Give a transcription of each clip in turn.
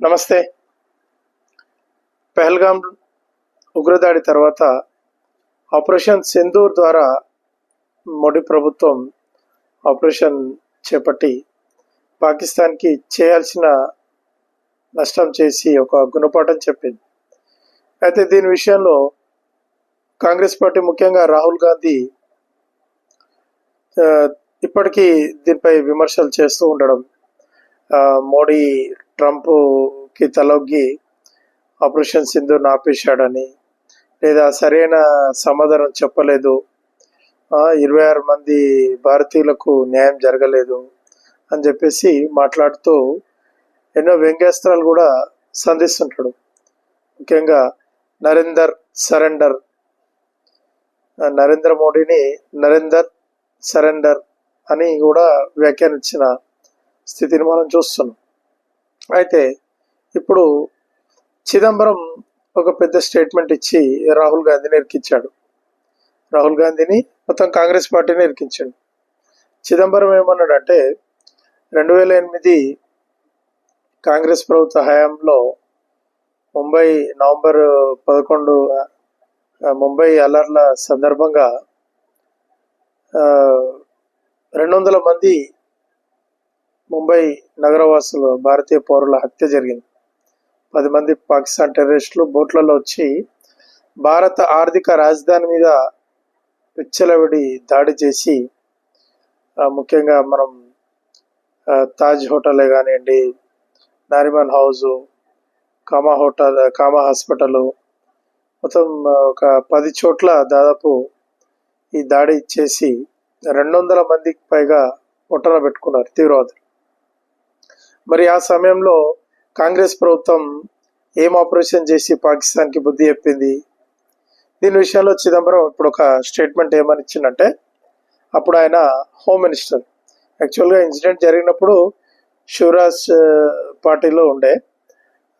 నమస్తే. పెహల్గాం ఉగ్రదాడి తర్వాత ఆపరేషన్ సింధూర్ ద్వారా మోడీ ప్రభుత్వం ఆపరేషన్ చేపట్టి పాకిస్తాన్కి చేయాల్సిన నష్టం చేసి ఒక గుణపాఠం చెప్పింది. అయితే దీని విషయంలో కాంగ్రెస్ పార్టీ ముఖ్యంగా రాహుల్ గాంధీ ఇప్పటికీ దీనిపై విమర్శలు చేస్తూ ఉండడం మోడీ ట్రంప్కి తలొగ్గి ఆపరేషన్ సింధుని ఆపేశాడని లేదా సరైన సమాధానం చెప్పలేదు. ఇరవై ఆరు మంది భారతీయులకు న్యాయం జరగలేదు అని చెప్పేసి మాట్లాడుతూ ఎన్నో వ్యంగ్యాస్త్రాలు కూడా సంధిస్తుంటాడు. ముఖ్యంగా నరేందర్ సరెండర్. నరేంద్ర మోడీని నరేందర్ సరెండర్ అని కూడా వ్యాఖ్యానించిన స్థితిని మనం చూస్తున్నాం. అయితే ఇప్పుడు చిదంబరం ఒక పెద్ద స్టేట్మెంట్ ఇచ్చి రాహుల్ గాంధీని ఇరికించాడు. రాహుల్ గాంధీని మొత్తం కాంగ్రెస్ పార్టీని ఇరికించాడు. చిదంబరం ఏమన్నాడంటే రెండు వేల ఎనిమిది కాంగ్రెస్ ప్రభుత్వ హయాంలో ముంబై నవంబర్ పదకొండు ముంబై అల్లర్ల సందర్భంగా రెండు వందల మంది ముంబై నగరవాసులు భారతీయ పౌరుల హత్య జరిగింది. పది మంది పాకిస్తాన్ టెర్రరిస్టులు బోట్లలో వచ్చి భారత ఆర్థిక రాజధాని మీద విచ్చలవిడి దాడి చేసి ముఖ్యంగా మనం తాజ్ హోటలే కానివ్వండి Nariman house Cama hotel Cama hospital మొత్తం ఒక పది చోట్ల దాదాపు ఈ దాడి చేసి రెండు వందల మందికి పైగా ఒట్టన పెట్టుకున్నారు తీవ్రవాదులు. మరి ఆ సమయంలో కాంగ్రెస్ ప్రభుత్వం ఏం ఆపరేషన్ చేసి పాకిస్తాన్కి బుద్ధి చెప్పింది? దీని విషయంలో చిదంబరం ఇప్పుడు ఒక స్టేట్మెంట్ ఏమని ఇచ్చిందంటే అప్పుడు ఆయన హోమ్ మినిస్టర్. యాక్చువల్గా ఇన్సిడెంట్ జరిగినప్పుడు శివరాజ్ పార్టీలో ఉండే.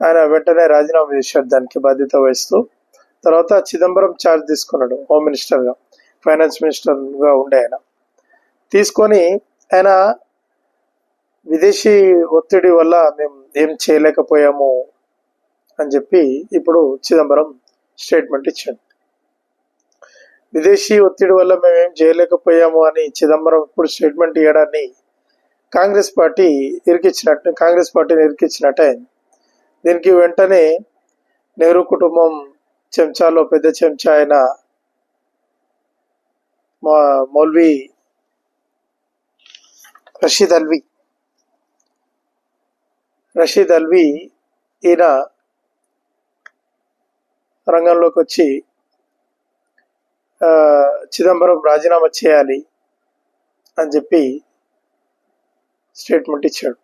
ఆయన వెంటనే రాజీనామా చేశాడు దానికి బాధ్యత వహిస్తూ. తర్వాత చిదంబరం ఛార్జ్ తీసుకున్నాడు హోమ్ మినిస్టర్గా ఫైనాన్స్ మినిస్టర్గా ఉండే ఆయన. తీసుకొని ఆయన విదేశీ ఒత్తిడి వల్ల మేము ఏం చేయలేకపోయాము అని చెప్పి ఇప్పుడు చిదంబరం స్టేట్మెంట్ ఇచ్చాడు. విదేశీ ఒత్తిడి వల్ల మేము ఏం చేయలేకపోయాము అని చిదంబరం ఇప్పుడు స్టేట్మెంట్ ఇవ్వడాన్ని కాంగ్రెస్ పార్టీ ఇరికిచ్చినట్టు కాంగ్రెస్ పార్టీని ఇరికిచ్చినట్టే. దీనికి వెంటనే నెహ్రూ కుటుంబం చెంచాలో పెద్ద చెంచా అయిన మా మౌల్వీ రషీద్ అల్వి రషీద్ అల్వి ఈయన రంగంలోకి వచ్చి చిదంబరం రాజీనామా చేయాలి అని చెప్పి స్టేట్మెంట్ ఇచ్చాడు.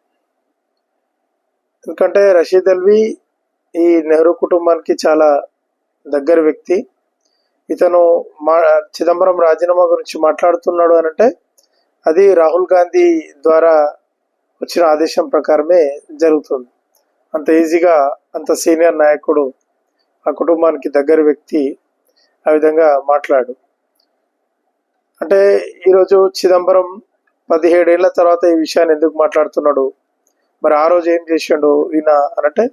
ఎందుకంటే రషీద్ అల్వి ఈ నెహ్రూ కుటుంబానికి చాలా దగ్గర వ్యక్తి. ఇతను మా చిదంబరం రాజీనామా గురించి మాట్లాడుతున్నాడు అని అంటే అది రాహుల్ గాంధీ ద్వారా వచ్చిన ఆదేశం ప్రకారమే జరుగుతుంది. అంత ఈజీగా అంత సీనియర్ నాయకుడు ఆ కుటుంబానికి దగ్గర వ్యక్తి ఆ విధంగా మాట్లాడు. అంటే ఈరోజు చిదంబరం పదిహేడేళ్ళ తర్వాత ఈ విషయాన్ని ఎందుకు మాట్లాడుతున్నాడు? మరి ఆ రోజు ఏం చేసిండు ఈయన అనంటే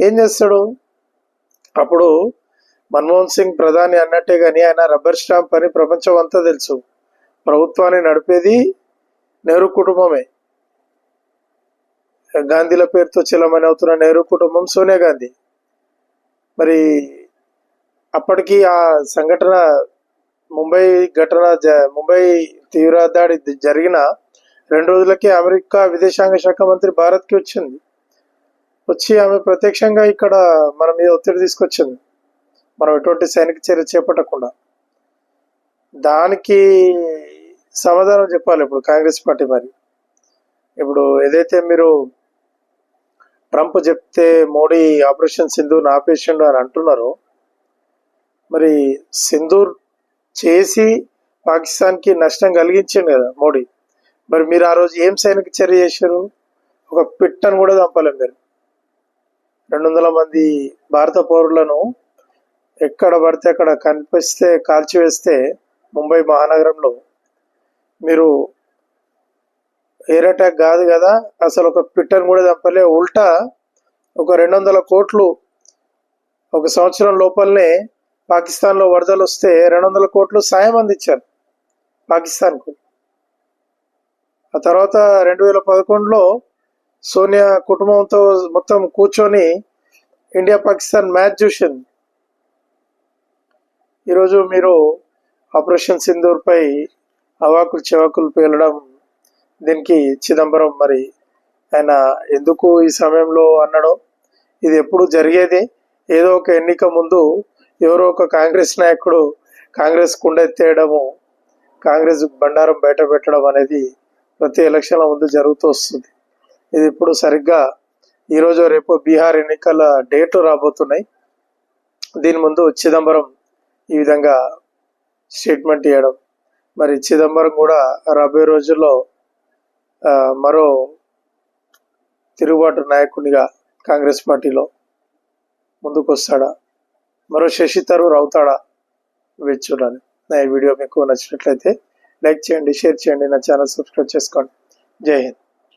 ఏం చేస్తాడు? అప్పుడు మన్మోహన్ సింగ్ ప్రధాని అన్నట్టే కానీ ఆయన రబ్బర్ స్టాంప్ అని ప్రపంచం అంతా తెలుసు. ప్రభుత్వాన్ని నడిపేది నెహ్రూ కుటుంబమే. గాంధీల పేరుతో చెలమని అవుతున్న నెహ్రూ కుటుంబం సోనియా గాంధీ. మరి అప్పటికి ఆ సంఘటన ముంబై ఘటన జ- ముంబై తీవ్ర దాడి జరిగిన రెండు రోజులకే అమెరికా విదేశాంగ శాఖ మంత్రి భారత్కి వచ్చింది. వచ్చి ఆమె ప్రత్యక్షంగా ఇక్కడ మన మీద ఒత్తిడి తీసుకొచ్చింది. మనం ఎటువంటి సైనిక చర్య చేపట్టకుండా. దానికి సమాధానం చెప్పాలి ఇప్పుడు కాంగ్రెస్ పార్టీ మరి. ఇప్పుడు ఏదైతే మీరు ట్రంప్ చెప్తే మోడీ ఆపరేషన్ సింధూర్ ఆపేసిండు అని అంటున్నారు. మరి సింధూర్ చేసి పాకిస్తాన్కి నష్టం కలిగించిండు కదా మోడీ. మరి మీరు ఆ రోజు ఏం సైనిక చర్య చేశారు? ఒక పిట్టను కూడా చంపలేదు మీరు. రెండు వందల మంది భారత పౌరులను ఎక్కడ పడితే అక్కడ కనిపిస్తే కాల్చివేస్తే ముంబై మహానగరంలో మీరు ఎయిర్ అటాక్ కాదు కదా. అసలు ఒక పిట్టను కూడా చంపలే ఉల్టా ఒక రెండు వందల కోట్లు ఒక సంవత్సరం లోపలనే పాకిస్తాన్లో వరదలు వస్తే రెండు వందల కోట్లు సాయం అందించారు పాకిస్తాన్కు. ఆ తర్వాత రెండు వేల పదకొండులో సోనియా కుటుంబంతో మొత్తం కూర్చొని ఇండియా పాకిస్తాన్ మ్యాచ్ చూసింది. ఈరోజు మీరు ఆపరేషన్ సింధూర్పై అవాకులు చెవాకులు పేలడం దీనికి చిదంబరం మరి ఆయన ఎందుకు ఈ సమయంలో అన్నాడో ఇది ఎప్పుడు జరిగేది. ఏదో ఒక ఎన్నిక ముందు ఎవరో ఒక కాంగ్రెస్ నాయకుడు కాంగ్రెస్ కుండెత్తేయడము కాంగ్రెస్ బండారం బయట పెట్టడం అనేది ప్రతి ఎలక్షన్ల ముందు జరుగుతూ వస్తుంది. ఇది ఇప్పుడు సరిగ్గా ఈరోజు రేపు బీహార్ ఎన్నికల డేట్లు రాబోతున్నాయి. దీని ముందు చిదంబరం ఈ విధంగా స్టేట్మెంట్ ఇవ్వడం మరి చిదంబరం కూడా రాబోయే రోజుల్లో మరో తిరుగుబాటు నాయకునిగా కాంగ్రెస్ పార్టీలో ముందుకు వస్తాడా మరో శశి తరూర్ అవుతాడా? వేచి చూడాలి నా ఈ వీడియో మీకు నచ్చినట్లయితే లైక్ చేయండి షేర్ చేయండి నా ఛానల్ సబ్స్క్రైబ్ చేసుకోండి. జై హింద్.